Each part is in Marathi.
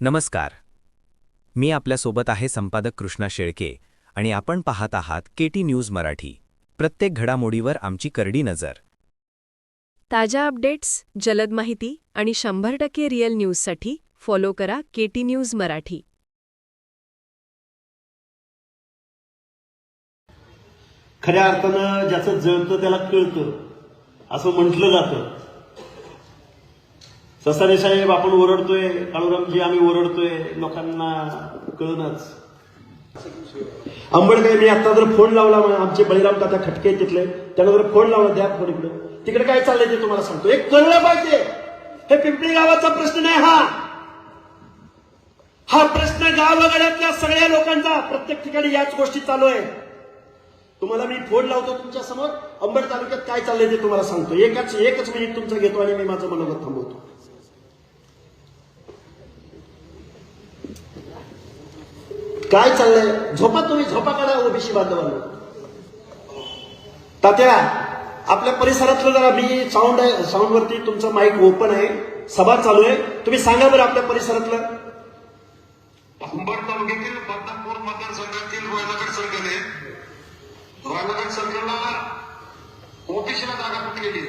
नमस्कार. मी आपल्यासोबत आहे संपादक कृष्णा शेळके आणि आपण पाहत आहात केटी न्यूज मराठी. प्रत्येक घडामोडीवर आमची करडी नजर. ताज्या अपडेट्स जलद माहिती आणि शंभर टक्के रिअल न्यूजसाठी फॉलो करा केटी न्यूज मराठी. खऱ्या अर्थानं ज्याचं जळतं त्याला कळतं. असं म्हटलं जातं. ससारे साहेब आपण ओरडतोय. काळूरामजी आम्ही ओरडतोय. लोकांना कळणच. आंबेडकर मी आता जर फोन लावला आमचे बळीराम काका खटके तिथले. त्याला जर फोन लावला द्या फोन इकडे. तिकडे काय चाललंय ते तुम्हाला सांगतो. एक कळलं पाहिजे. हे पिंपरी गावाचा प्रश्न नाही हा. हा प्रश्न गावगड्यातल्या सगळ्या लोकांचा प्रत्येक ठिकाणी याच गोष्टी चालू आहे. तुम्हाला मी फोन लावतो तुमच्यासमोर अंबड तालुक्यात काय चाललंय ते तुम्हाला सांगतो. एकच एकच मिनिट तुमचं घेतो आणि मी माझं मनोगत थांबवतो. काय चाललंय? झोपा तुम्ही झोपा काढा ओबीसी बांधवांना. तात्या आपल्या परिसरातलं जरा मी साऊंड आहे साऊंड वरती तुमचं माईक ओपन आहे. सभा चालू आहे. तुम्ही सांगा बरं आपल्या परिसरातलं. अंबड तालुक्यातील बदनापूर मतदारसंघातील रोयलागड सर्कल आहे रोयलागड सर्कलला ओबीसीला जागा फुटलेली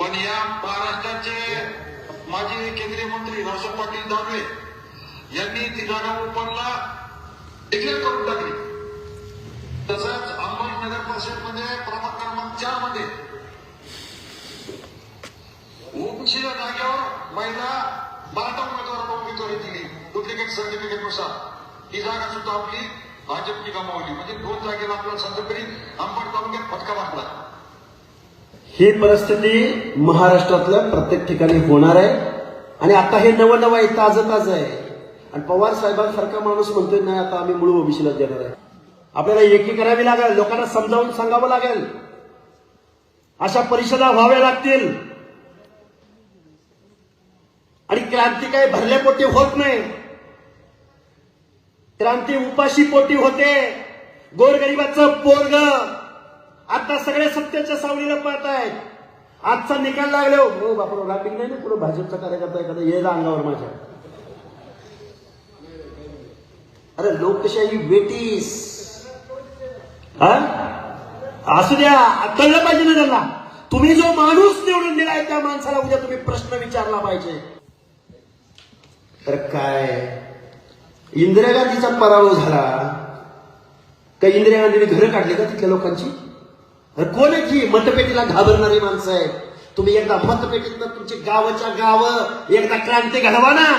पण या महाराष्ट्राचे माजी केंद्रीय मंत्री रावसाहेब पाटील दानवे यांनी ती जागा ओपनला डिक्लेअर करून टाकली. तसंच अंबड नगर परिषदमध्ये प्रभाग क्रमांक चारमध्ये ओबीसीच्या जागेवर महिला मराठा उमेदवाराला उमेदवारी दिली. डुप्लिकेट सर्टिफिकेटनुसार. ही जागा सुद्धा आपली भाजपची गमावली. म्हणजे दोन जागेला आपल्याला सध्या अंबड तालुक्यात फटका बसला. ही परिस्थिती महाराष्ट्रातल्या प्रत्येक ठिकाणी होणार आहे. आणि आता हे नवं नवं आहे ताजं ताजं आहे. आणि पवार साहेबांसारखा माणूस म्हणतोय नाही आता आम्ही मूळ ओबीसीला देणार आहे. आपल्याला एकी करावी लागेल लोकांना समजावून सांगावं लागेल. अशा परिषदा व्हाव्या लागतील. आणि क्रांती काही भरल्या पोटी होत नाही. क्रांती उपाशी पोटी होते. गोरगरिबाचं पोरग आता सगळे सत्याच्या सावलीला पळत आहेत. आजचा निकाल लागलो हो बापरो रापिंग नाही ना? पुढे भाजपचा कार्यकर्ता एखादा येला अंगावर माझ्या. अरे लोकशाही वेटीस असू द्या कळलं पाहिजे ना त्यांना. तुम्ही जो माणूस निवडून दिलाय त्या माणसाला उद्या तुम्ही प्रश्न विचारला पाहिजे. तर काय? इंदिरा गांधीचा पराभव झाला. का इंदिरा गांधीने घरं काढली का तिथल्या लोकांची? अरे कोण आहे की मतपेटीला घाबरणारी माणसं आहेत. तुम्ही एकदा मतपेटीत तुमची गावाच्या गाव एकदा क्रांती घडवा ना.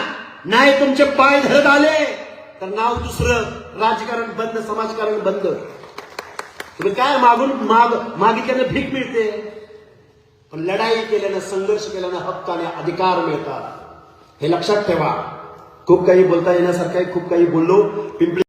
नाही तुमचे पाय धरत आले. तर नाव दुसरं राजकारण बंद समाजकारण बंद. तुम्ही काय मागून माग मागितल्यानं भीक मिळते? पण लढाई केल्यानं संघर्ष केल्यानं हक्क आणि अधिकार मिळतात. हे लक्षात ठेवा. खूप काही बोलता येण्यासारखं खूप काही बोललो. पिंपरी